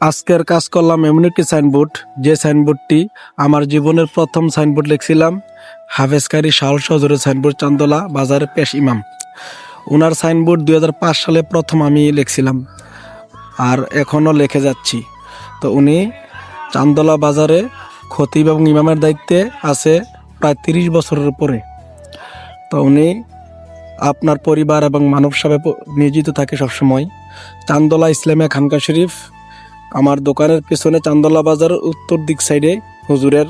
আজকের কাজ করলাম এমন একটি সাইনবোর্ড যে সাইনবোর্ডটি আমার জীবনের প্রথম সাইনবোর্ড লিখছিলাম। হাফেজকারী শাহল সজরের সাইনবোর্ড চান্দোলা বাজারে পেশ ইমাম। ওনার সাইনবোর্ড দু হাজার পাঁচ সালে প্রথম আমি লিখছিলাম। আর এখনও লেখে যাচ্ছি। তো উনি চান্দোলা বাজারে খতিব এবং ইমামের দায়িত্বে আছে প্রায় তিরিশ বছরের উপরে। তো উনি আপনার পরিবার এবং মানব সেবায় নিয়োজিত থাকে সবসময়। চান্দোলা ইসলামিয়া খানকা শরীফ আমার দোকানের পেছনে চান্দলা বাজার উত্তর দিক সাইডে হুজুরের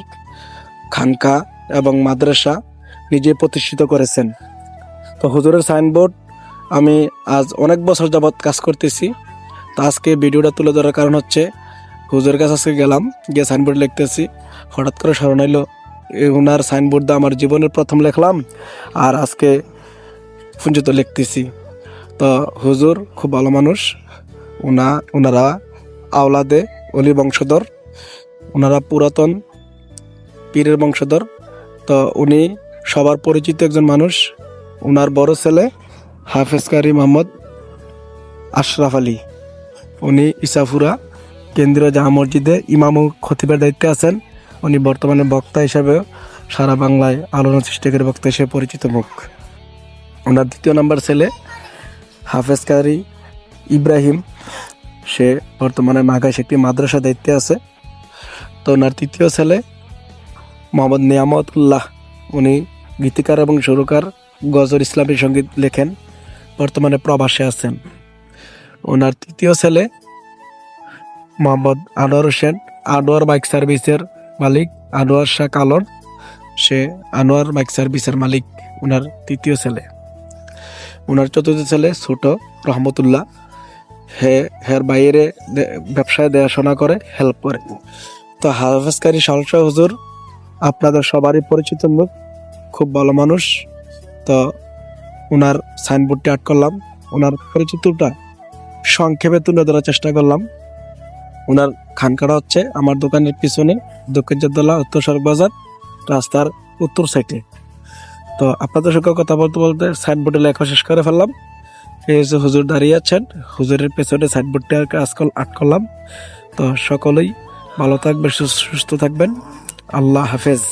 খানকা এবং মাদ্রাসা নিজে প্রতিষ্ঠিত করেছেন। তো হুজুরের সাইনবোর্ড আমি আজ অনেক বছর যাবৎ কাজ করতেছি। তো আজকে ভিডিওটা তুলে ধরার কারণ হচ্ছে হুজুরের কাছে আজকে গেলাম, গিয়ে সাইনবোর্ড লিখতেছি। হঠাৎ করে স্মরণ হইল এ ওনার সাইনবোর্ড দিয়ে আমার জীবনের প্রথম লিখলাম আর আজকে পুঞ্জিত লিখতেছি। তো হুজুর খুব ভালো মানুষ ওনা ওনারা আওলাদে অলি বংশধর, ওনারা পুরাতন পীরের বংশধর। তো উনি সবার পরিচিত একজন মানুষ ওনার বড় ছেলে হাফেজ কারি মোহাম্মদ আশরাফ আলী। উনি ইসাফুরা কেন্দ্রীয় জামা মসজিদে ইমাম ও খতিবের দায়িত্বে আছেন। উনি বর্তমানে বক্তা হিসাবেও সারা বাংলায় আলোড়ন সৃষ্টিকারী বক্তা হিসেবে পরিচিত মুখ। ওনার দ্বিতীয় নাম্বার ছেলে হাফেজ কারি ইব্রাহিম সে বর্তমানে মাঘাইশ একটি মাদ্রাসা দায়িত্বে আছে। তো ওনার তৃতীয় ছেলে মোহাম্মদ নিয়ামতুল্লাহ। উনি গীতিকার এবং সুরকার গজর ইসলামী সংগীত লেখেন, বর্তমানে প্রবাসে আছেন। ওনার তৃতীয় ছেলে মোহাম্মদ আনোয়ার হোসেন। আনোয়ার বাইক সার্ভিসের মালিক আনোয়ার শাহ কালন। সে আনোয়ার বাইক সার্ভিসের মালিক ওনার তৃতীয় ছেলে। ওনার চতুর্থ ছেলে ছোট রহমতুল্লাহ। হে, হের বাইরে ব্যবসায় দেখাশোনা করে হেল্প করে। তো হাফেজকারী সালসা হুজুর, আপনাদের সবারই পরিচিত মুখ খুব ভালো মানুষ। তো ওনার সাইনবোর্ডটি আট করলাম। ওনার পরিচিতটা সংক্ষেপে তুলে ধরার চেষ্টা করলাম। ওনার খানকাটা হচ্ছে আমার দোকানের পিছনে, দক্ষিণ জেদ্দোলা উত্তর সড়ক বাজার রাস্তার উত্তর সাইডে তো আপনাদের সঙ্গে কথা বলতে বলতে সাইনবোর্ডে লেখা শেষ করে ফেললাম। হুজুর দাঁড়িয়ে আছেন। হুজুরের পেছনে সাইনবোর্ডটি আর কাজ আট করলাম তো সকলেই ভালো থাকবেন সুস্থ থাকবেন। আল্লাহ হাফেজ।